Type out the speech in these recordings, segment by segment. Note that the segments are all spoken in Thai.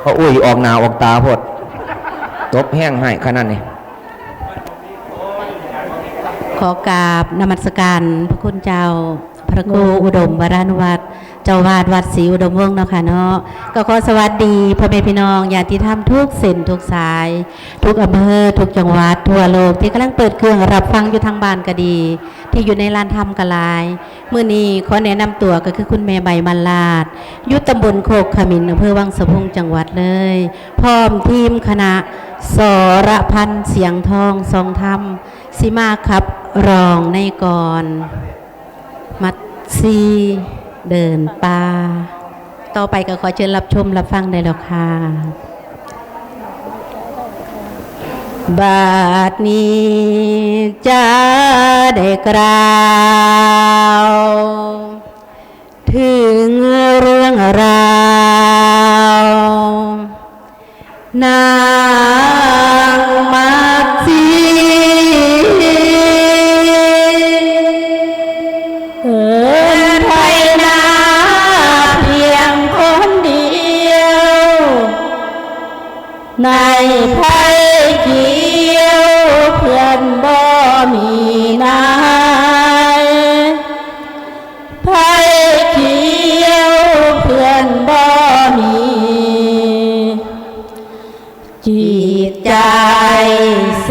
เขาอุ้ยออกหนาออกตาพดตบแห้งให้ขนาดนี้ขอกราบนมัสการพระคุณเจ้า พระครูอุดมวรานุวัตร จ้าวาดวัดศรีอุดมวงศ์เนาะค่ะเนาะก็ขอสวัสดีพ่อแม่พี่น้องญาติธรรมทุกเส้นทุกสาย ทุกอำเภอทุกจังหวัดทั่วโลกที่กำลังเปิดเครื่องรับฟังอยู่ทางบ้านก็ดี ที่อยู่ในลานธรรมกลายเมื้อนี้ขอแนะนำตัวก็คือคุณแม่ใบมันลาดยุตำบลโคกขมินอำเภอวังสะพุงจังหวัดเลย พร้อมทีมคณะสรพันเสียงทองทรงธรรมสิมาครับรองในกรมัดซี เดินป่าต่อไปก็ขอเชิญรับชมรับฟังได้แล้วค่ะ บาทนี้จะได้กล่าว ถึงเรื่องร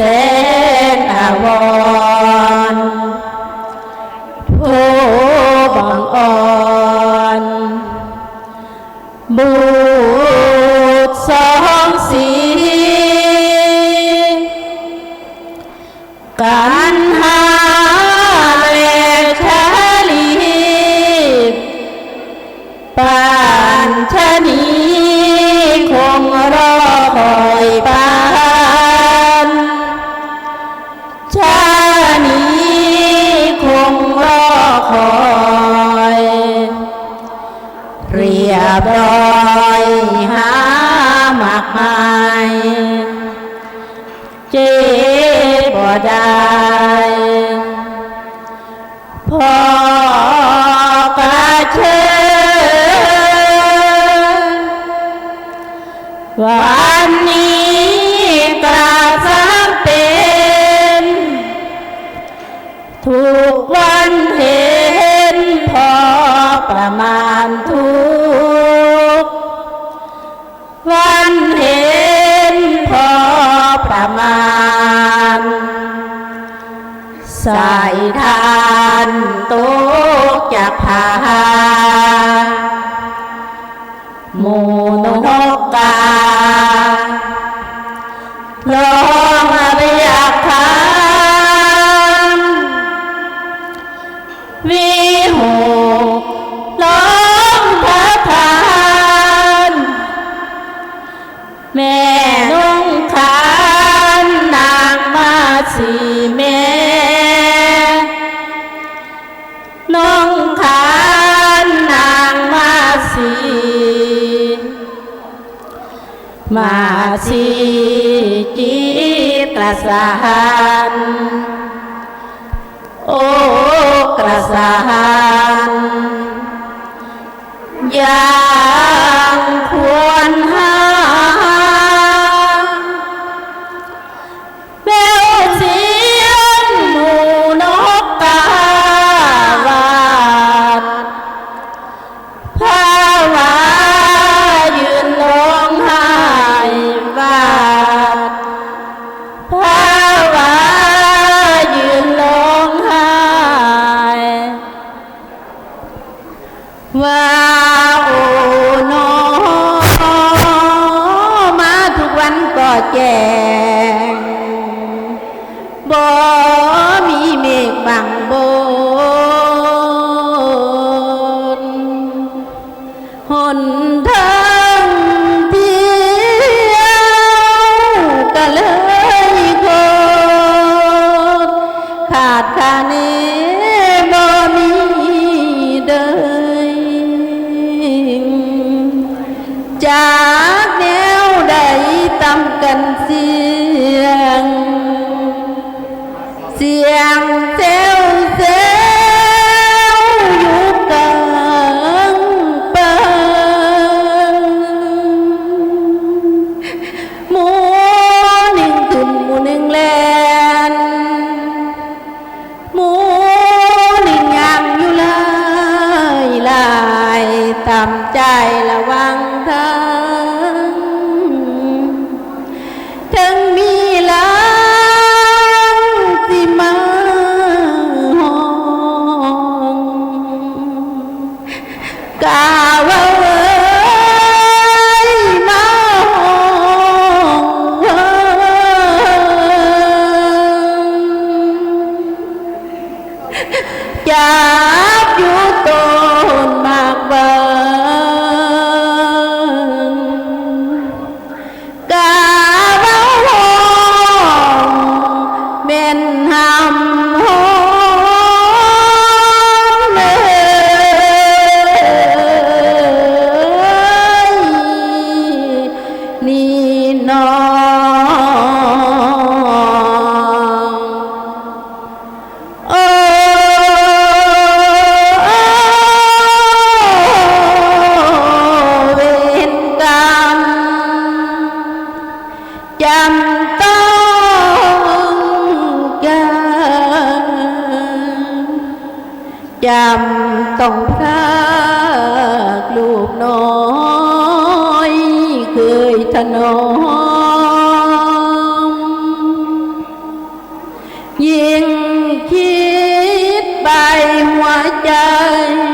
แสนอาวร รียบร้อยหามากมายเจ็บบ่ได้พอกระเชิญวัน มาณสายทานตกจะผ่า ตกระสา จากแนว น้องโอ้เวรกรรมจำต้องการจำต้องพรากลูกน้อยเคย หั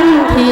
จา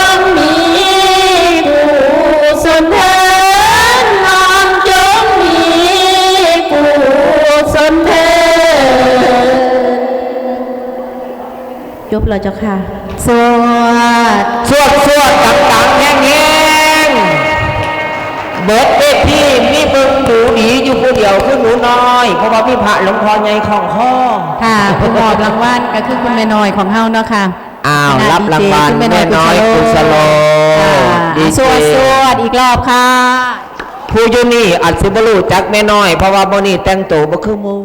จงมีกุศลเถิดน้องจงมีกุศลเถิดจบแล้วเจ้าค่ะ สวด สวด สวดต่างๆแง่งแง่งเบิดเด็กที่มีเบิ่งหนูหนีอยู่ผู้เดียวคือหนูน้อย เพราะว่าพี่พระหลวงพ่อใหญ่ของข้อค่ะคุณมอบรางวัลก็คือคุณแม่น้อยของเฮาเนาะค่ะ อ้าวคณะรับรางวัลดีเจแม่น้อยกุศโลค่ะดีเจสวดสวดอีกรอบค่ะ ผู้อยุนี่อัดสิบรูจักแม่น้อย เพราะว่าโมนี่แต่งตัวบ่คือหมู